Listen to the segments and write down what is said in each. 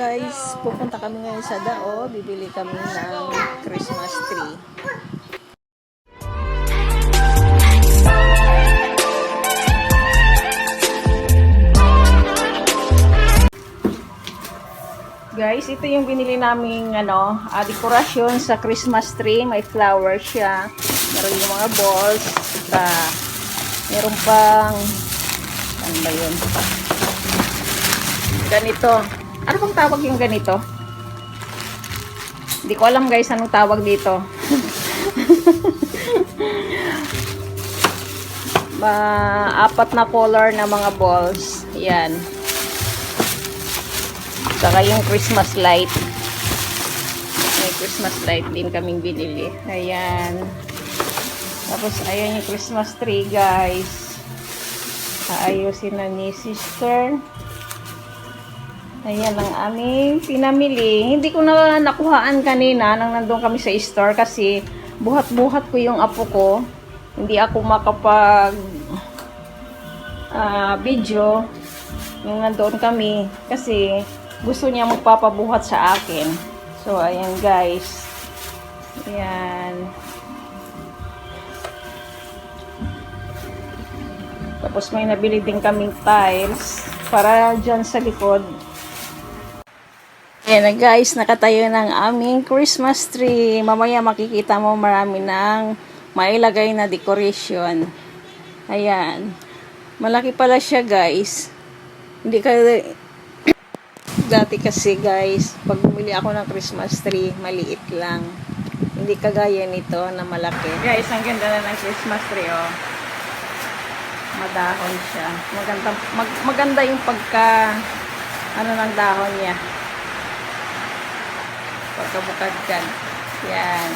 guys, pupunta kami ngayon sa Dao. Bibili kami ng Christmas tree. Guys, ito yung binili naming ano, ah, dekorasyon sa Christmas tree. May flower siya. Meron yung mga balls. Uh, meron pang ano ba yun? Ganito. Ano bang tawag yung ganito? Hindi ko alam guys anong tawag dito. Ba, apat na color na mga balls. Yan. Saka yung Christmas light. May Christmas light din kaming binili. Ayan. Tapos, ayan yung Christmas tree, guys. Aayusin na ni sister. Ayan ang aming pinamili. Hindi ko na nakuhaan kanina nang nandun kami sa store kasi buhat-buhat ko yung apo ko. Hindi ako makapag ah, video nung nandoon kami kasi gusto niya magpapabuhat sa akin. So, ayan guys. Ayan. Tapos may nabili din kaming tiles para dyan sa likod. Ayan na guys, nakatayo ng aming Christmas tree. Mamaya makikita mo marami ng mailagay na decoration. Ayan. Malaki pala siya guys. Hindi ka Dati kasi guys, pag bumili ako ng Christmas tree, maliit lang. Hindi kagaya nito na malaki. Guys, ang ganda na ng Christmas tree, oh. Madahon siya. Maganda, mag, maganda yung pagka, ano ng dahon niya. Pagkabukadkan. Yan.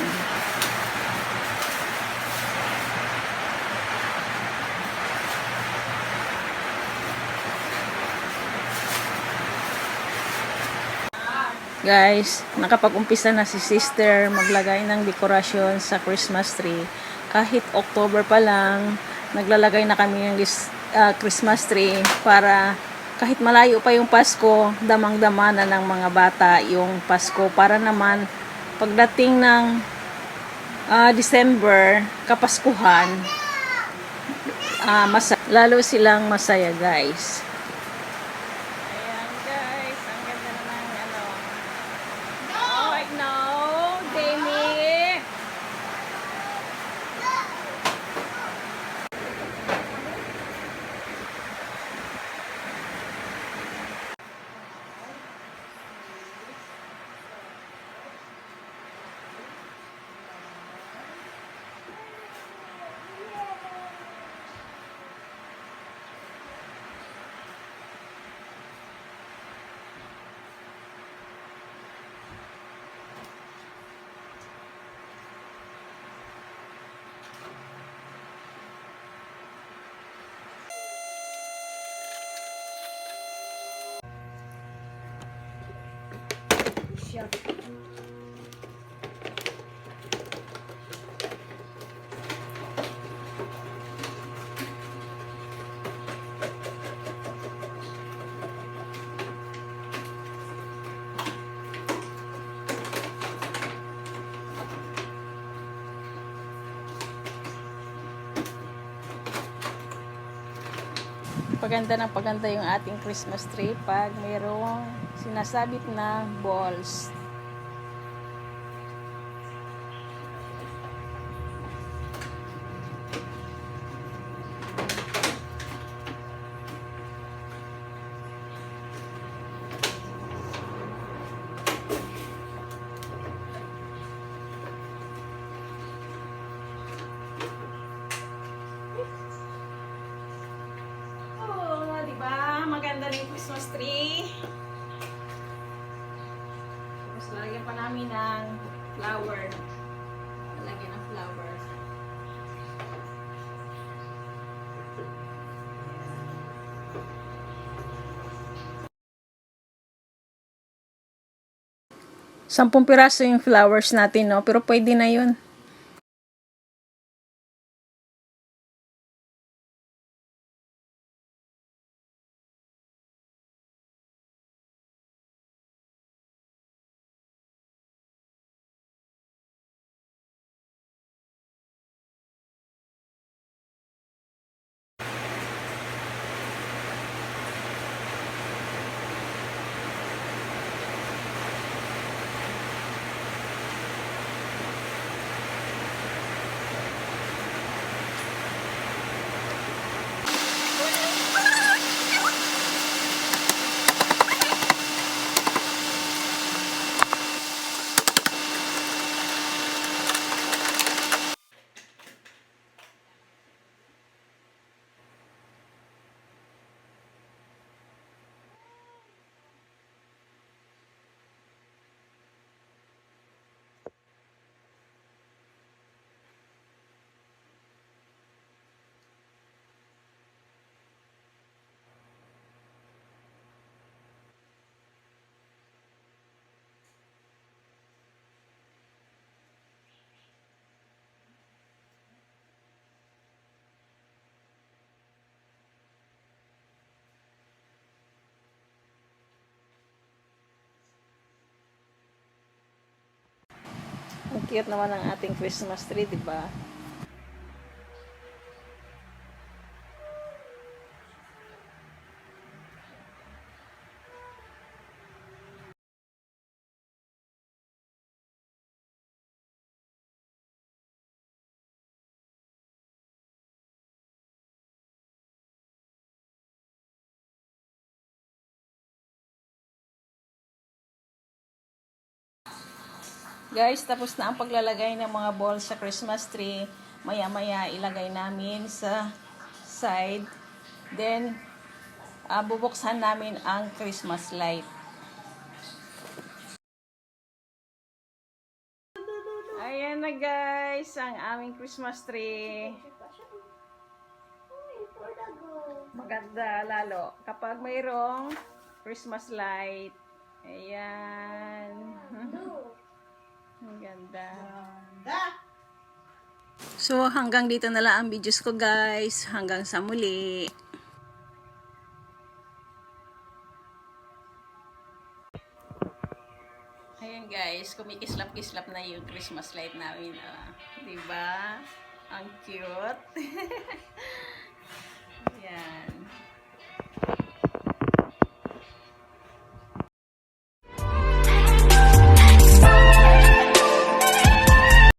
Guys, nakapag-umpisa na si sister maglagay ng dekorasyon sa Christmas tree. Kahit October pa lang, naglalagay na kami ng ah, Christmas tree para kahit malayo pa yung Pasko, damang-dama na ng mga bata yung Pasko para naman pagdating ng ah, December, Kapaskuhan, ah, masa- lalo silang masaya guys. Ayan guys, ang ganda na ng ano. Oh, no, Demi. Paganda ng paganda yung ating Christmas tree pag mayroong sinasabit na balls. Oo, di ba? Maganda yung Christmas tree. Tapos lalagyan pa namin ng flower. Lalagyan ng flower. Sampung piraso yung flowers natin, no? Pero pwede na yun. Cute naman ang ating Christmas tree, di ba? Guys, tapos na ang paglalagay ng mga balls sa Christmas tree. Maya-maya ilagay namin sa side. Then, ah, bubuksan namin ang Christmas light. Ayan na guys, ang aming Christmas tree. Maganda lalo kapag mayroong Christmas light. Ayan. Ang ganda. So, hanggang dito na lang ang videos ko guys. Hanggang sa muli. Ayan guys, kumikislap-kislap na yung Christmas light namin. ah. diba? Ang cute. Ayan.